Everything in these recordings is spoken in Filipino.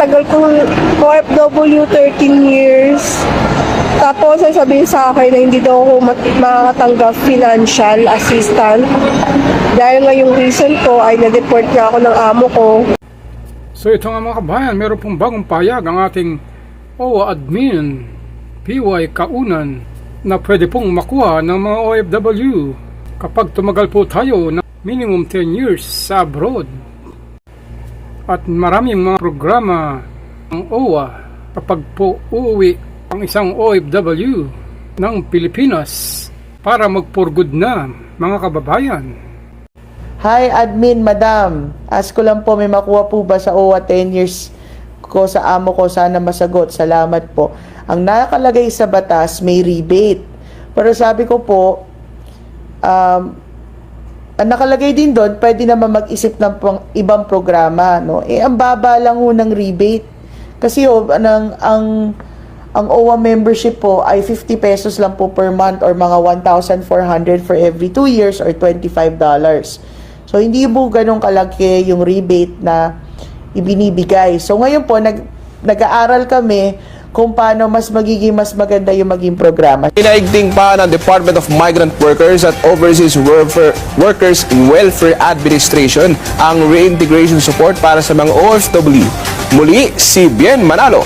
tagal ko OFW 13 years. Tapos ang sabihin sa akin na hindi daw ako makakatanggap financial assistance. Dahil nga reason ko ay na-deport nga ako ng amo ko. So ito nga mga kabayan, meron pong bagong payag ang ating OWA admin, PY Kaunan, na pwede pong makuha ng mga OFW kapag tumagal po tayo ng minimum 10 years sa abroad. At maraming mga programa ng OWA kapag po uuwi ang isang OFW ng Pilipinas para mag-for-good na mga kababayan. Hi, admin, madam. Ask ko lang po, may makuha po ba sa OWA 10 years ko sa amo ko? Sana masagot. Salamat po. Ang nakalagay sa batas, may rebate. Pero sabi ko po, um, nakalagay din doon, pwede naman mag-isip ng pang, ibang programa, no? Eh, ang baba lang ho ng rebate. Kasi oh, anong, ang, ang OWA membership po ay 50 pesos lang po per month or mga 1,400 for every 2 years or $25. So, hindi po ganun kalaki yung rebate na ibinibigay. So, ngayon po, nag, nag-aaral kami kung paano mas magiging mas maganda yung maging programa. Inaigting pa ng Department of Migrant Workers at Overseas Welfare, Workers Welfare Administration ang reintegration support para sa mga OFW. Muli, si Bien Manalo.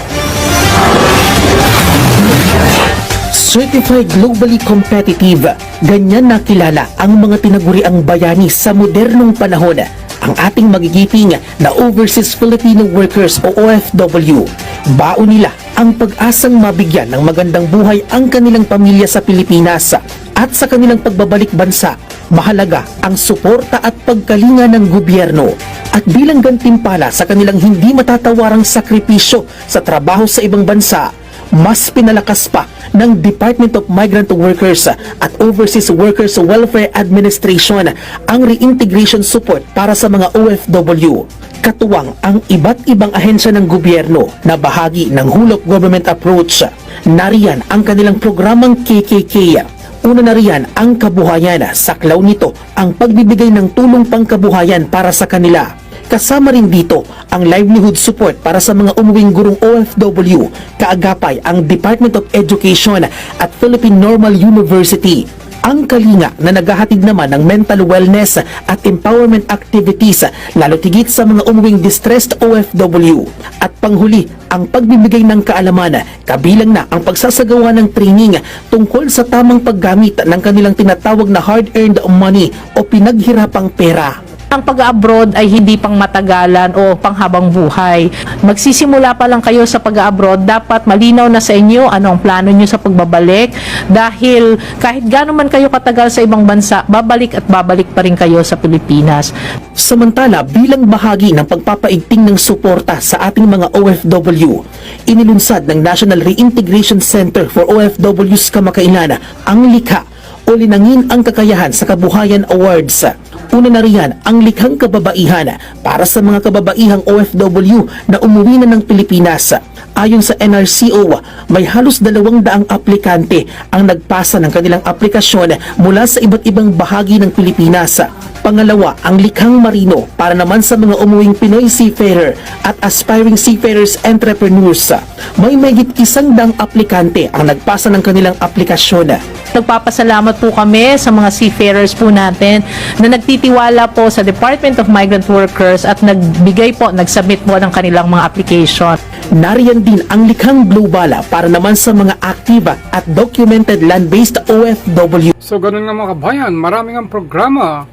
Certified globally competitive. Ganyan nakilala ang mga tinaguriang bayani sa modernong panahon. Ang ating magigiping na Overseas Filipino Workers o OFW. Baon nila ang pag-asang mabigyan ng magandang buhay ang kanilang pamilya sa Pilipinas at sa kanilang pagbabalik bansa. Mahalaga ang suporta at pagkalinga ng gobyerno at bilang gantimpala sa kanilang hindi matatawarang sakripisyo sa trabaho sa ibang bansa, mas pinalakas pa ng Department of Migrant Workers at Overseas Workers Welfare Administration ang reintegration support para sa mga OFW. Katuwang ang iba't ibang ahensya ng gobyerno na bahagi ng hulog government approach. Nariyan ang kanilang programang KKK Una na riyan ang kabuhayan. Saklaw nito ang pagbibigay ng tulong pangkabuhayan para sa kanila. Kasama rin dito ang livelihood support para sa mga umuwing gurong OFW. Kaagapay ang Department of Education at Philippine Normal University. Ang kalinga na naghahatid naman ng mental wellness at empowerment activities lalo tigit sa mga umuwing distressed OFW. At panghuli, ang pagbibigay ng kaalaman, kabilang na ang pagsasagawa ng training tungkol sa tamang paggamit ng kanilang tinatawag na hard-earned money o pinaghirapang pera. Ang pag-abroad ay hindi pang matagalan o panghabang buhay. Magsisimula pa lang kayo sa pag-abroad, dapat malinaw na sa inyo ano ang plano nyo sa pagbabalik dahil kahit gano'n man kayo katagal sa ibang bansa, babalik at babalik pa rin kayo sa Pilipinas. Samantala, bilang bahagi ng pagpapaigting ng suporta sa ating mga OFW, inilunsad ng National Reintegration Center for OFWs kamakailan ang likha o linangin ang kakayahan sa Kabuhayan Awards. Una na riyan ang likhang kababaihan para sa mga kababaihang OFW na umuwi na ng Pilipinas. Ayon sa NRCO, may halos dalawang daang aplikante ang nagpasa ng kanilang aplikasyon mula sa iba't ibang bahagi ng Pilipinas. Pangalawa, ang likhang marino para naman sa mga umuwing Pinoy seafarer at aspiring seafarers entrepreneurs. May megit isang daang aplikante ang nagpasa ng kanilang aplikasyon. Nagpapasalamat po kami sa mga seafarers po natin na nagtitiwala po sa Department of Migrant Workers at nagbigay po, nagsubmit po ng kanilang mga application. Nariyan din ang likhang global para naman sa mga active at documented land-based OFW. So ganun nga mga kabayan, maraming ang programa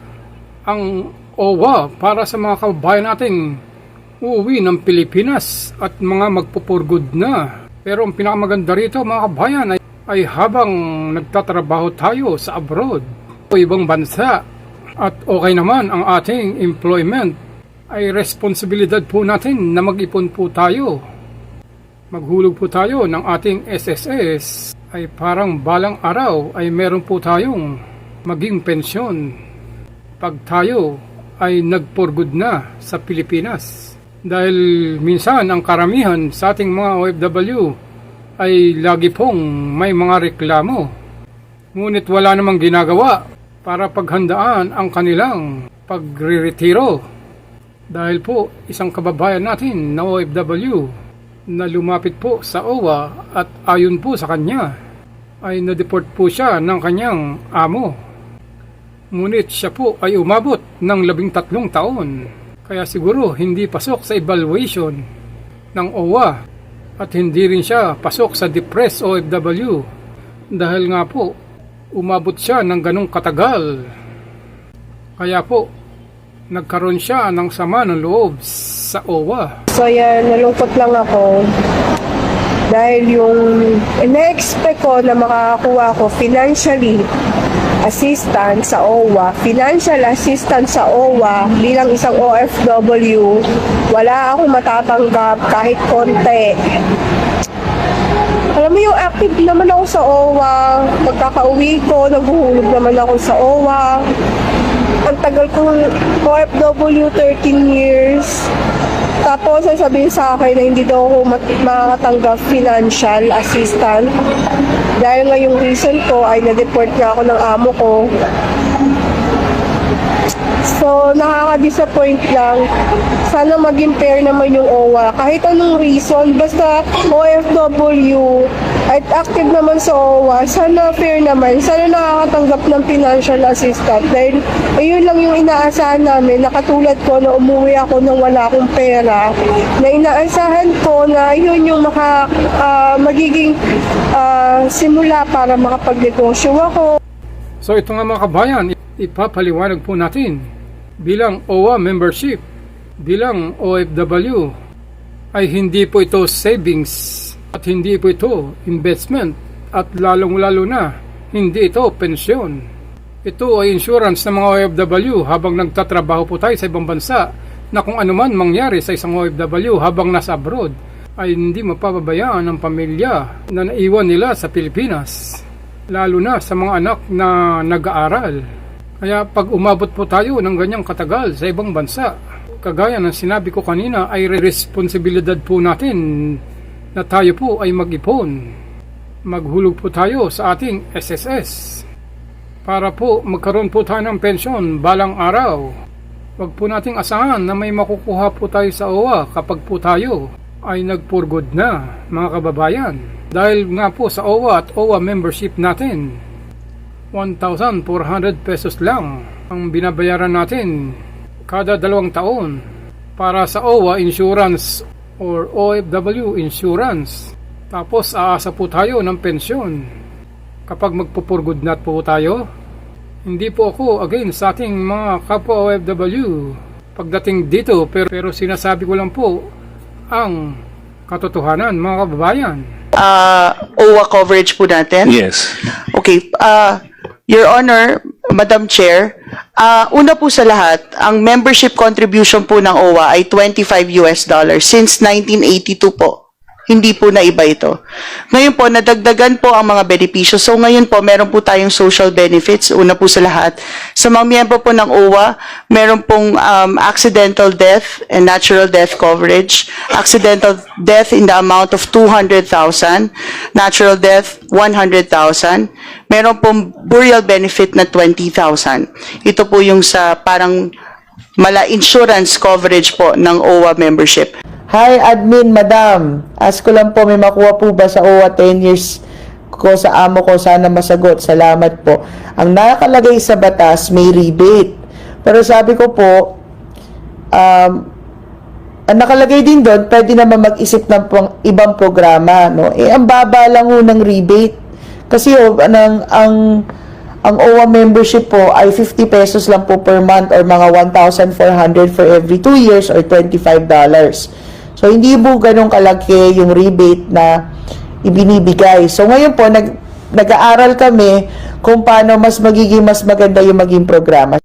ang OWA para sa mga kababayan nating uuwi ng Pilipinas at mga magpupurgod na. Pero ang pinakamaganda rito mga kabayan ay, ay habang nagtatrabaho tayo sa abroad o ibang bansa at okay naman ang ating employment ay responsibilidad po natin na mag-ipon po tayo. Maghulog po tayo ng ating SSS ay parang balang araw ay meron po tayong maging pensyon pag tayo ay nagporgod na sa Pilipinas. Dahil minsan ang karamihan sa ating mga OFW ay lagi pong may mga reklamo. Ngunit wala namang ginagawa para paghandaan ang kanilang pagre-retiro. Dahil po isang kababayan natin na OFW na lumapit po sa OWA at ayon po sa kanya ay na-deport po siya ng kanyang amo. Ngunit siya po ay umabot ng labing tatlong taon. Kaya siguro hindi pasok sa evaluation ng OWA at hindi rin siya pasok sa depressed OFW dahil nga po umabot siya ng ganong katagal. Kaya po nagkaroon siya ng sama ng loob sa OWA. So yan, nalungkot lang ako. Dahil yung ina-expect ko na makakakuha ko financially assistant sa OWA, financial assistant sa OWA bilang isang OFW, wala akong matatanggap kahit konti. Alam mo yung active naman ako sa OWA, pagkakauwi ko, naghuhulog naman ako sa OWA. Ang tagal kong OFW, 13 years. Tapos, sasabihin sa akin na hindi daw ako makakatanggap financial assistant. Dahil nga yung reason ko ay na-deport nga ako ng amo ko. So, nakaka-disappoint lang. Sana maging fair naman yung OWA. Kahit anong reason, basta OFW at active naman sa OWA, sana fair naman. Sana nakakatanggap ng financial assistance. Dahil ayun lang yung inaasahan namin. Nakatulad ko na umuwi ako nang wala akong pera. Na inaasahan ko na yun yung maka, ah, magiging ah, simula para makapagnegosyo ako. So ito nga mga kabayan, ipapaliwanag po natin bilang OWA membership, bilang OFW, ay hindi po ito savings at hindi po ito investment at lalong-lalo na hindi ito pensyon. Ito ay insurance ng mga OFW habang nagtatrabaho po tayo sa ibang bansa na kung anuman mangyari sa isang OFW habang nasa abroad ay hindi mapapabayaan ng pamilya na naiwan nila sa Pilipinas lalo na sa mga anak na nag-aaral. Kaya pag umabot po tayo ng ganyang katagal sa ibang bansa, kagaya ng sinabi ko kanina ay responsibilidad po natin na tayo po ay mag-ipon. Maghulog po tayo sa ating SSS para po magkaroon po tayo ng pensyon balang araw. Huwag po nating asahan na may makukuha po tayo sa OWA kapag po tayo ay nagpurgod na mga kababayan. Dahil nga po sa OWA at OWA membership natin, 1,400 pesos lang ang binabayaran natin kada dalawang taon para sa OWA insurance or OFW insurance. Tapos aasa po tayo ng pensyon kapag magpupurgod na po tayo. Hindi po ako against sa ating mga kapwa OFW pagdating dito pero, pero sinasabi ko lang po ang katotohanan mga kababayan. uh, OWA coverage po natin? Yes. Okay. Uh, Your Honor, Madam Chair, uh, una po sa lahat, ang membership contribution po ng OWA ay 25 US dollars since 1982 po. Hindi po na iba ito. Ngayon po, nadagdagan po ang mga benepisyo. So ngayon po, meron po tayong social benefits. Una po sa lahat. Sa mga miyembro po ng OWA, meron pong um, accidental death and natural death coverage. Accidental death in the amount of 200,000. Natural death, 100,000. Meron pong burial benefit na 20,000. Ito po yung sa parang mala insurance coverage po ng OWA membership. Hi, admin, madam. Ask ko lang po, may makuha po ba sa OWA 10 years ko sa amo ko? Sana masagot. Salamat po. Ang nakalagay sa batas, may rebate. Pero sabi ko po, um, ang nakalagay din doon, pwede naman mag-isip ng pang, ibang programa, no? Eh, ang baba lang ho ng rebate. Kasi oh, anong, ang ang OWA membership po ay 50 pesos lang po per month or mga 1,400 for every 2 years or $25. So, hindi po ganun kalaki yung rebate na ibinibigay. So, ngayon po, nag, nag-aaral kami kung paano mas magiging mas maganda yung maging programa.